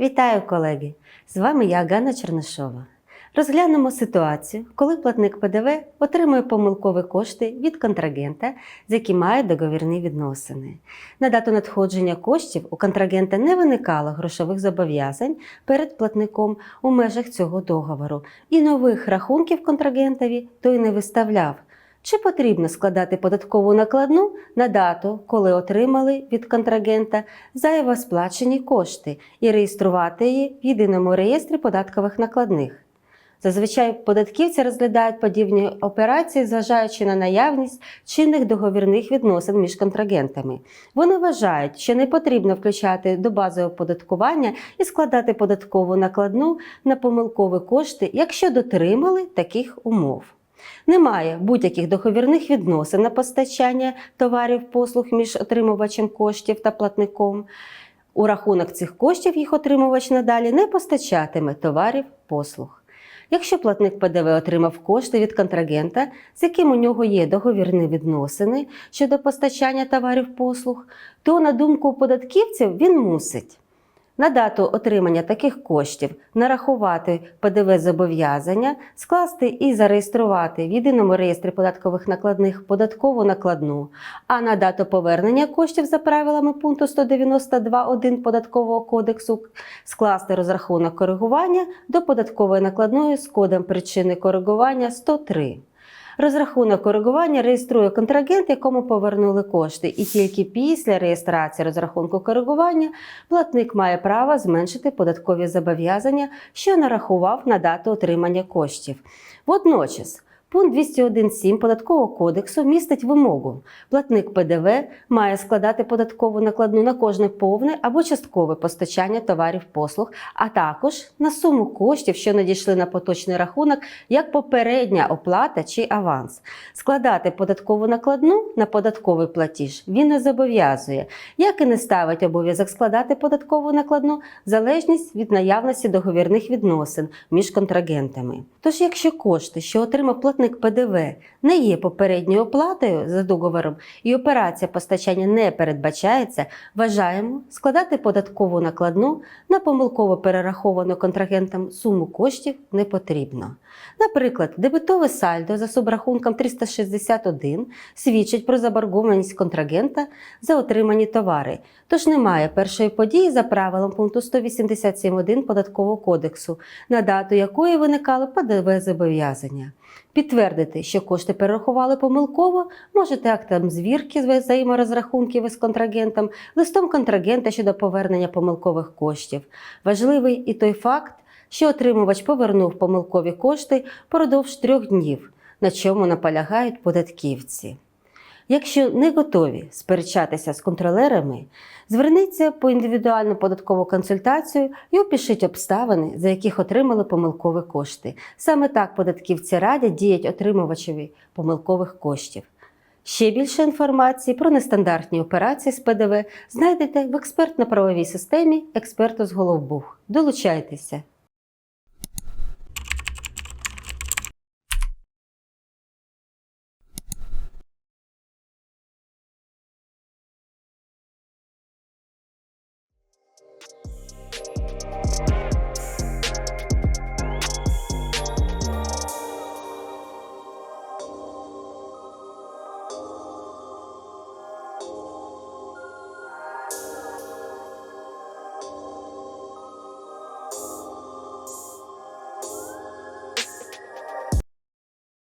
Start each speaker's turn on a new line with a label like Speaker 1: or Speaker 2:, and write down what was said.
Speaker 1: Вітаю, колеги! З вами я Ганна Чернишова. Розглянемо ситуацію, коли платник ПДВ отримує помилкові кошти від контрагента, з яким має договірні відносини. На дату надходження коштів у контрагента не виникало грошових зобов'язань перед платником у межах цього договору, і нових рахунків контрагентові той не виставляв. Чи потрібно складати податкову накладну на дату, коли отримали від контрагента зайво сплачені кошти і реєструвати її в єдиному реєстрі податкових накладних? Зазвичай податківці розглядають подібні операції, зважаючи на наявність чинних договірних відносин між контрагентами. Вони вважають, що не потрібно включати до бази оподаткування і складати податкову накладну на помилкові кошти, якщо дотримали таких умов. Немає будь-яких договірних відносин на постачання товарів послуг між отримувачем коштів та платником. У рахунок цих коштів їх отримувач надалі не постачатиме товарів послуг. Якщо платник ПДВ отримав кошти від контрагента, з яким у нього є договірні відносини щодо постачання товарів послуг, то, на думку податківців, він мусить на дату отримання таких коштів нарахувати ПДВ зобов'язання, скласти і зареєструвати в єдиному реєстрі податкових накладних податкову накладну, а на дату повернення коштів за правилами пункту 192.1 Податкового кодексу скласти розрахунок коригування до податкової накладної з кодом причини коригування 103. Розрахунок коригування реєструє контрагент, якому повернули кошти, і тільки після реєстрації розрахунку коригування платник має право зменшити податкові зобов'язання, що нарахував на дату отримання коштів. Водночас, Пункт 201.7 Податкового кодексу містить вимогу. Платник ПДВ має складати податкову накладну на кожне повне або часткове постачання товарів послуг, а також на суму коштів, що надійшли на поточний рахунок, як попередня оплата чи аванс. Складати податкову накладну на податковий платіж він не зобов'язує, як і не ставить обов'язок складати податкову накладну в залежність від наявності договірних відносин між контрагентами. Тож, якщо кошти, що отримав платник ПДВ, не є попередньою оплатою за договором і операція постачання не передбачається, вважаємо складати податкову накладну на помилково перераховану контрагентам суму коштів не потрібно. Наприклад, дебетове сальдо за субрахунком 361 свідчить про заборгованість контрагента за отримані товари, тож немає першої події за правилом пункту 187.1 Податкового кодексу, на дату якої виникали ПДВ зобов'язання. Підтвердити, що кошти перерахували помилково, можете актом звірки з взаєморозрахунків із контрагентом, листом контрагента щодо повернення помилкових коштів. Важливий і той факт, що отримувач повернув помилкові кошти продовж трьох днів, на чому наполягають податківці. Якщо не готові сперечатися з контролерами, зверніться по індивідуальну податкову консультацію і опишіть обставини, за яких отримали помилкові кошти. Саме так податківці радять діять отримувачеві помилкових коштів. Ще більше інформації про нестандартні операції з ПДВ знайдете в експертно-правовій системі «Експерту з Головбух». Долучайтеся!